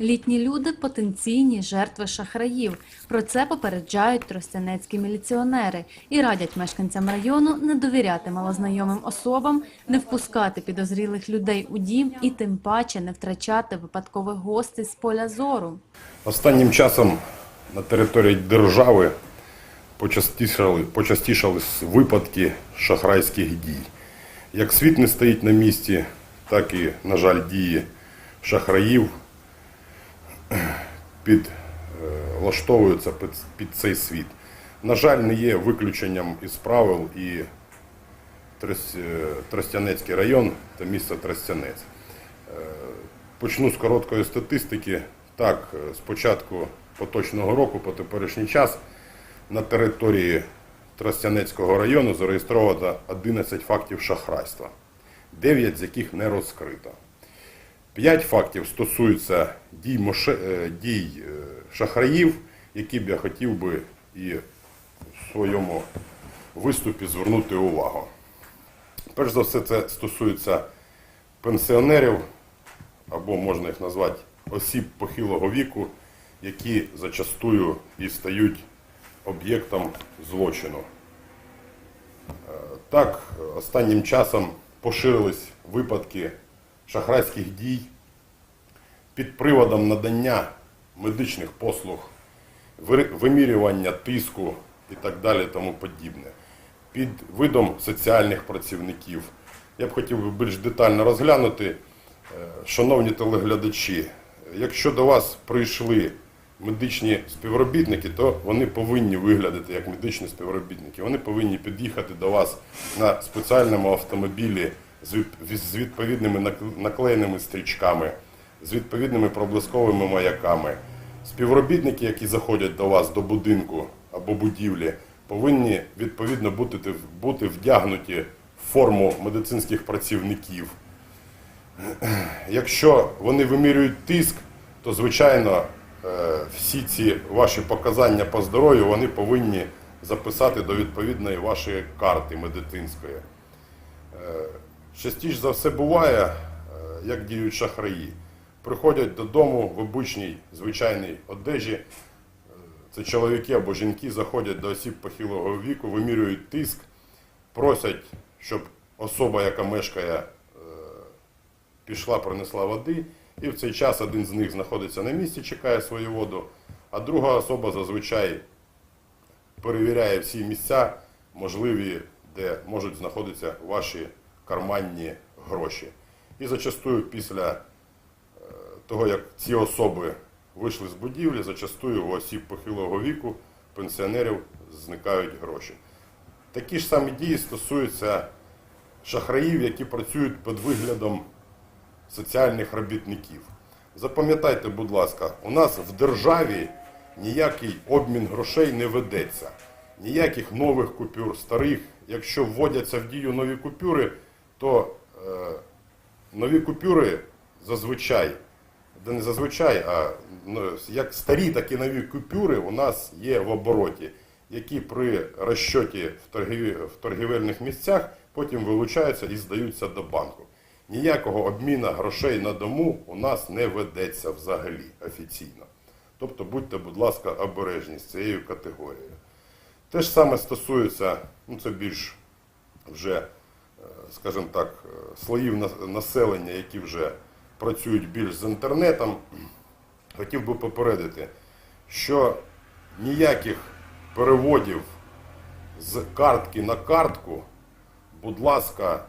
Літні люди потенційні жертви шахраїв. Про це попереджають тростянецькі міліціонери і радять мешканцям району не довіряти малознайомим особам, не впускати підозрілих людей у дім і тим паче не втрачати випадкових гостей з поля зору. Останнім часом на території держави почастішали, почастішали випадки шахрайських дій. Як світ не стоїть на місці, так і, на жаль, дії шахраїв підлаштовуються під, під цей світ. На жаль, не є виключенням із правил і е, Тростянецький район та місто Тростянець. Почну з короткої статистики. Так, е, з початку поточного року по теперішній час на території Тростянецького району зареєстровано 11 фактів шахрайства, 9 з яких не розкрито. 5 фактів стосуються дій, е, дій е, шахраїв, які б я хотів би і в своєму виступі звернути увагу. Перш за все, це стосується пенсіонерів, або можна їх назвати осіб похилого віку, які зачастую і стають об'єктом злочину. Е, Так, останнім часом поширились випадки шахрайських дій під приводом надання медичних послуг, вимірювання тиску і так далі, тому подібне, під видом соціальних працівників. Я б хотів більш детально розглянути, Е, шановні телеглядачі, якщо до вас прийшли медичні співробітники, то вони повинні виглядати як медичні співробітники. Вони повинні під'їхати до вас на спеціальному автомобілі з відповідними наклеєними стрічками, з відповідними проблисковими маяками. Співробітники, які заходять до вас до будинку або будівлі, повинні відповідно бути, бути вдягнуті в форму медицинських працівників. Якщо вони вимірюють тиск, то звичайно е, всі ці ваші показання по здоров'ю вони повинні записати до відповідної вашої карти медицинської. Е, Частіше за все буває, е, як діють шахраї. Приходять додому в обичній звичайній одежі. Е, Це чоловіки або жінки заходять до осіб похилого віку, вимірюють тиск, просять, щоб особа, яка мешкає пішла, принесла води, і в цей час один з них знаходиться на місці, чекає свою воду, а друга особа зазвичай перевіряє всі місця, можливі, де можуть знаходитися ваші карманні гроші. І зачастую після е, того, як ці особи вийшли з будівлі, зачастую у осіб похилого віку, пенсіонерів зникають гроші. Такі ж самі дії стосуються шахраїв, які працюють під виглядом соціальних робітників. Запам'ятайте, будь ласка, у нас в державі ніякий обмін грошей не ведеться. Ніяких нових купюр, старих. Якщо вводяться в дію нові купюри, то е, нові купюри зазвичай, де не зазвичай, а ну, як старі, так і нові купюри у нас є в обороті, які при розчоті в, торгіві, в торгівельних місцях потім вилучаються і здаються до банку. Ніякого обміну грошей на дому у нас не ведеться взагалі офіційно. Тобто будьте, будь ласка, обережні з цією категорією. Те ж саме стосується, ну це більш вже, скажімо так, е, слоїв населення, які вже працюють більш з інтернетом. Хотів би попередити, що ніяких переводів з картки на картку, будь ласка,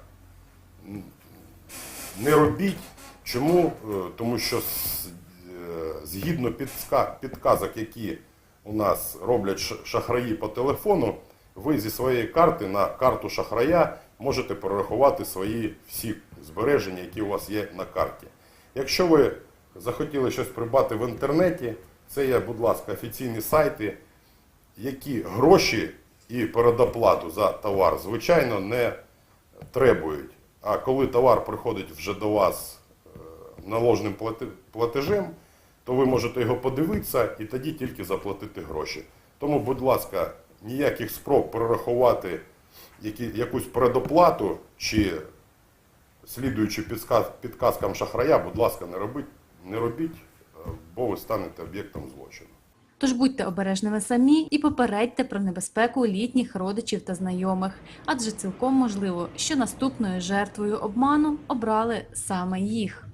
не робіть. Чому? Е, Тому що е, згідно підказок, які у нас роблять шахраї по телефону, ви зі своєї карти на карту шахрая можете перерахувати свої всі збереження, які у вас є на карті. Якщо ви захотіли щось придбати в інтернеті, це є, будь ласка, офіційні сайти, які гроші і передоплату за товар, звичайно, не требують. А коли товар приходить вже до вас е, наложним платежем, то ви можете його подивитися і тоді тільки заплатити гроші. Тому, будь ласка, ніяких спроб перерахувати які, якусь передоплату чи слідуючи підсказ, підказкам шахрая, будь ласка, не робіть, не робіть, бо ви станете об'єктом злочину. Тож будьте обережними самі і попередьте про небезпеку літніх родичів та знайомих, адже цілком можливо, що наступною жертвою обману обрали саме їх.